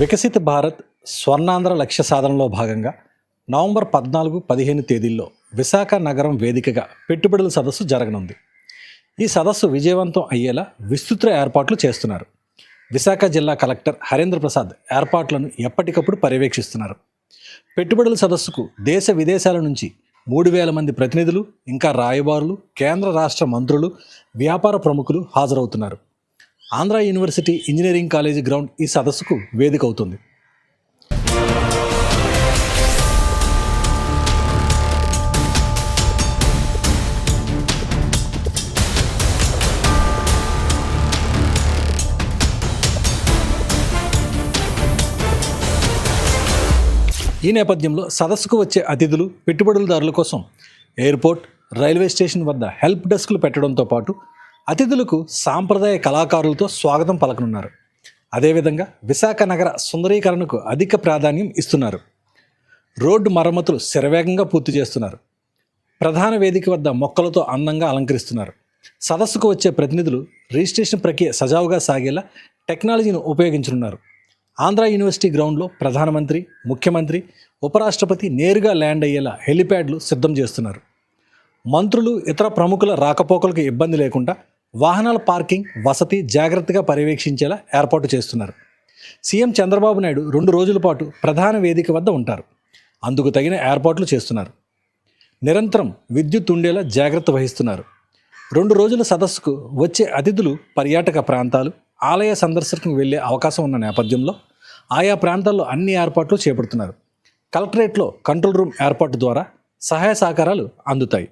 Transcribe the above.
వికసిత భారత్ స్వర్ణాంధ్ర లక్ష్య సాధనలో భాగంగా నవంబర్ పద్నాలుగు పదిహేను తేదీల్లో విశాఖ నగరం వేదికగా పెట్టుబడుల సదస్సు జరగనుంది. ఈ సదస్సు విజయవంతం అయ్యేలా విస్తృత ఏర్పాట్లు చేస్తున్నారు. విశాఖ జిల్లా కలెక్టర్ హరేంద్ర ప్రసాద్ ఏర్పాట్లను ఎప్పటికప్పుడు పర్యవేక్షిస్తున్నారు. పెట్టుబడుల సదస్సుకు దేశ విదేశాల నుంచి మూడు వేల మంది ప్రతినిధులు ఇంకా రాయబారులు కేంద్ర రాష్ట్ర మంత్రులు వ్యాపార ప్రముఖులు హాజరవుతున్నారు. Andhra university engineering college ground ఈ సదస్సుకు వేదిక అవుతుంది ఈ నేపథ్యంలో సదస్సుకు వచ్చే అతిథులు పెట్టుబడులదారుల కోసం ఎయిర్పోర్ట్ రైల్వే స్టేషన్ వద్ద హెల్ప్ డెస్క్లు పెట్టడంతో పాటు అతిథులకు సాంప్రదాయ కళాకారులతో స్వాగతం పలకనున్నారు. అదేవిధంగా విశాఖ నగర సుందరీకరణకు అధిక ప్రాధాన్యం ఇస్తున్నారు. రోడ్డు మరమ్మతులు శరవేగంగా పూర్తి చేస్తున్నారు. ప్రధాన వేదిక వద్ద మొక్కలతో అందంగా అలంకరిస్తున్నారు. సదస్సుకు వచ్చే ప్రతినిధులు రిజిస్ట్రేషన్ ప్రక్రియ సజావుగా సాగేలా టెక్నాలజీని ఉపయోగించనున్నారు. ఆంధ్ర యూనివర్సిటీ గ్రౌండ్లో ప్రధానమంత్రి ముఖ్యమంత్రి ఉపరాష్ట్రపతి నేరుగా ల్యాండ్ అయ్యేలా హెలిప్యాడ్లు సిద్ధం చేస్తున్నారు. మంత్రులు ఇతర ప్రముఖుల రాకపోకలకు ఇబ్బంది లేకుండా వాహనాల పార్కింగ్ వసతి జాగ్రత్తగా పర్యవేక్షించేలా ఏర్పాటు చేస్తున్నారు. సీఎం చంద్రబాబు నాయుడు రెండు రోజుల పాటు ప్రధాన వేదిక వద్ద ఉంటారు. అందుకు తగిన ఏర్పాట్లు చేస్తున్నారు. నిరంతరం విద్యుత్ ఉండేలా జాగ్రత్త వహిస్తున్నారు. రెండు రోజుల సదస్సుకు వచ్చే అతిథులు పర్యాటక ప్రాంతాలు ఆలయ సందర్శనకు వెళ్ళే అవకాశం ఉన్న నేపథ్యంలో ఆయా ప్రాంతాల్లో అన్ని ఏర్పాట్లు చేపడుతున్నారు. కలెక్టరేట్లో కంట్రోల్ రూమ్ ఏర్పాటు ద్వారా సహాయ సహకారాలు అందుతాయి.